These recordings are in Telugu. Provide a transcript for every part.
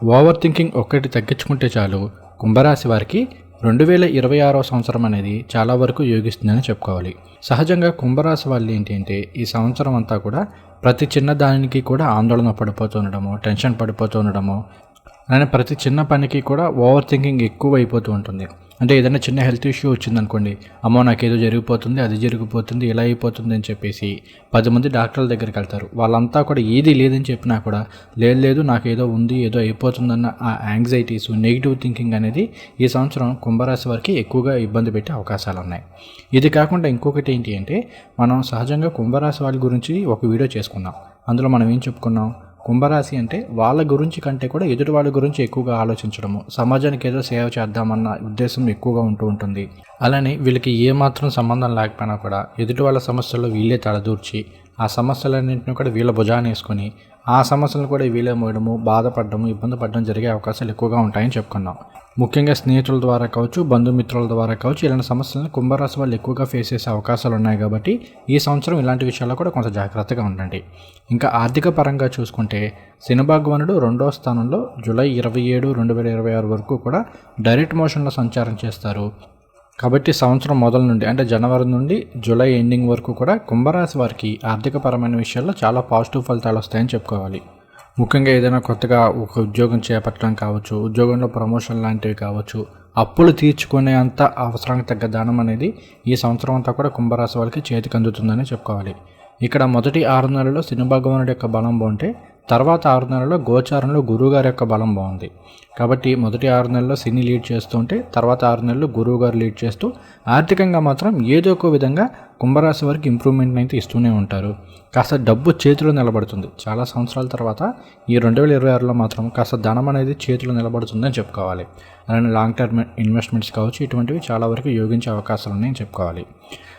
ఓవర్ థింకింగ్ ఒక్కటి తగ్గించుకుంటే చాలు కుంభరాశి వారికి రెండు వేల ఇరవై ఆరో సంవత్సరం అనేది చాలా వరకు యోగిస్తుందని చెప్పుకోవాలి. సహజంగా కుంభరాశి వాళ్ళు ఏంటంటే ఈ సంవత్సరం అంతా కూడా ప్రతి చిన్న దానికి కూడా ఆందోళన పడిపోతుండడము టెన్షన్ పడిపోతుండడము అలానే ప్రతి చిన్న పనికి కూడా ఓవర్ థింకింగ్ ఎక్కువ అయిపోతూ ఉంటుంది. అంటే ఏదైనా చిన్న హెల్త్ ఇష్యూ వచ్చిందనుకోండి అమ్మో నాకేదో జరిగిపోతుంది అది జరిగిపోతుంది ఇలా అయిపోతుంది అని చెప్పేసి పది మంది డాక్టర్ల దగ్గరికి వెళ్తారు. వాళ్ళంతా కూడా ఏది లేదని చెప్పినా కూడా లేదు లేదు నాకు ఏదో ఉంది ఏదో అయిపోతుందన్న ఆ యాంగ్జైటీస్ నెగిటివ్ థింకింగ్ అనేది ఈ సంవత్సరం కుంభరాశి వారికి ఎక్కువగా ఇబ్బంది పెట్టే అవకాశాలు ఉన్నాయి. ఇది కాకుండా ఇంకొకటి ఏంటి అంటే మనం సహజంగా కుంభరాశి వాళ్ళ గురించి ఒక వీడియో చేసుకున్నాం. అందులో మనం ఏం చెప్పుకున్నాం? కుంభరాశి అంటే వాళ్ళ గురించి కంటే కూడా ఎదుటి వాళ్ళ గురించి ఎక్కువగా ఆలోచించడము. సమాజానికి ఏదో సేవ చేద్దామన్న ఉద్దేశం ఎక్కువగా ఉంటూ ఉంటుంది. అలానే వీళ్ళకి ఏమాత్రం సంబంధం లేకపోయినా కూడా ఎదుటి వాళ్ళ సమస్యల్లో వీళ్ళే తలదూర్చి ఆ సమస్యలన్నింటినీ కూడా వీళ్ళ భుజాన్ని వేసుకొని ఆ సమస్యలను కూడా వీళ్ళే మోయడము బాధపడడము ఇబ్బంది పడడం జరిగే అవకాశాలు ఎక్కువగా ఉంటాయని చెప్పుకున్నాం. ముఖ్యంగా స్నేహితుల ద్వారా కావచ్చు బంధుమిత్రుల ద్వారా కావచ్చు ఇలాంటి సమస్యలను కుంభరాశి వాళ్ళు ఎక్కువగా ఫేస్ చేసే అవకాశాలు ఉన్నాయి కాబట్టి ఈ సంవత్సరం ఇలాంటి విషయాల్లో కూడా కొంత జాగ్రత్తగా ఉండండి. ఇంకా ఆర్థిక పరంగా చూసుకుంటే శనిభాగవనుడు రెండో స్థానంలో జూలై ఇరవై ఏడు రెండు వేల ఇరవై ఆరు వరకు కూడా డైరెక్ట్ మోషన్లో సంచారం చేస్తారు. కాబట్టి సంవత్సరం మొదల నుండి అంటే జనవరి నుండి జూలై ఎండింగ్ వరకు కూడా కుంభరాశి వారికి ఆర్థికపరమైన విషయాల్లో చాలా పాజిటివ్ ఫలితాలు వస్తాయని చెప్పుకోవాలి. ముఖ్యంగా ఏదైనా కొత్తగా ఒక ఉద్యోగం చేపట్టడం కావచ్చు ఉద్యోగంలో ప్రమోషన్ లాంటివి కావచ్చు అప్పులు తీర్చుకునే అంత అవసరానికి తగ్గ దానం అనేది ఈ సంవత్సరం అంతా కూడా కుంభరాశి వాళ్ళకి చేతికి అందుతుందని చెప్పుకోవాలి. ఇక్కడ మొదటి ఆరు నెలల్లో శని భగవానుడి యొక్క బలం బాగుంటే తర్వాత ఆరు నెలల్లో గోచారంలో గురువుగారి యొక్క బలం బాగుంది. కాబట్టి మొదటి ఆరు నెలల్లో సినీ లీడ్ చేస్తూ ఉంటే తర్వాత ఆరు నెలలు గురువుగారు లీడ్ చేస్తూ ఆర్థికంగా మాత్రం ఏదో ఒక విధంగా కుంభరాశి వారికి ఇంప్రూవ్మెంట్ అయితే ఇస్తూనే ఉంటారు. కాస్త డబ్బు చేతిలో నిలబడుతుంది. చాలా సంవత్సరాల తర్వాత ఈ రెండు వేల ఇరవై ఆరులో మాత్రం కాస్త ధనం అనేది చేతిలో నిలబడుతుందని చెప్పుకోవాలి. అలానే లాంగ్ టర్మ్ ఇన్వెస్ట్మెంట్స్ కావచ్చు ఇటువంటివి చాలా వరకు యోగించే అవకాశాలు ఉన్నాయని చెప్పుకోవాలి.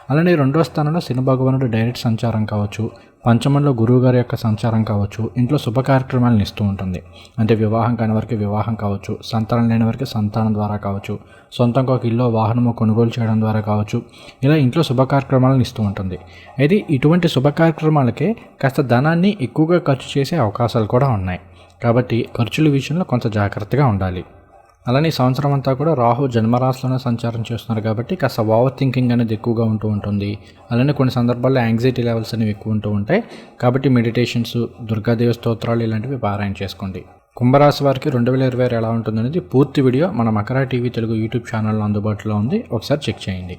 అలానే రెండో స్థానంలో శని భగవానుడు డైరెక్ట్ సంచారం కావచ్చు. పంచమంలో గురువు గారి యొక్క సంచారం కావచ్చు ఇంట్లో శుభ కార్యక్రమాలను ఇస్తూ ఉంటుంది. అంటే వివాహం కాని వారికి వివాహం కావచ్చు సంతానం లేని వారికి సంతానం ద్వారా కావచ్చు సొంతంగా ఒక ఇల్లు వాహనము కొనుగోలు చేయడం ద్వారా కావచ్చు ఇలా ఇంట్లో శుభ కార్యక్రమాలను ఇస్తూ ఉంటుంది. అయితే ఇటువంటి శుభ కార్యక్రమాలకే కాస్త ధనాన్ని ఎక్కువగా ఖర్చు చేసే అవకాశాలు కూడా ఉన్నాయి. కాబట్టి ఖర్చుల విషయంలో కొంత జాగ్రత్తగా ఉండాలి. అలానే ఈ సంవత్సరం అంతా కూడా రాహు జన్మరాశిలోనే సంచారం చేస్తున్నారు కాబట్టి కాస్త ఓవర్ థింకింగ్ అనేది ఎక్కువగా ఉంటూ ఉంటుంది. అలానే కొన్ని సందర్భాల్లో యాంగ్జైటీ లెవెల్స్ అనేవి ఎక్కువ ఉంటూ ఉంటాయి. కాబట్టి మెడిటేషన్స్ దుర్గాదేవి స్తోత్రాలు ఇలాంటివి పారాయణ చేసుకోండి. కుంభరాశి వారికి రెండు వేల ఇరవై ఎలా ఉంటుందనేది పూర్తి వీడియో మన మకరా టీవీ తెలుగు యూట్యూబ్ ఛానల్లో అందుబాటులో ఉంది. ఒకసారి చెక్ చేయండి.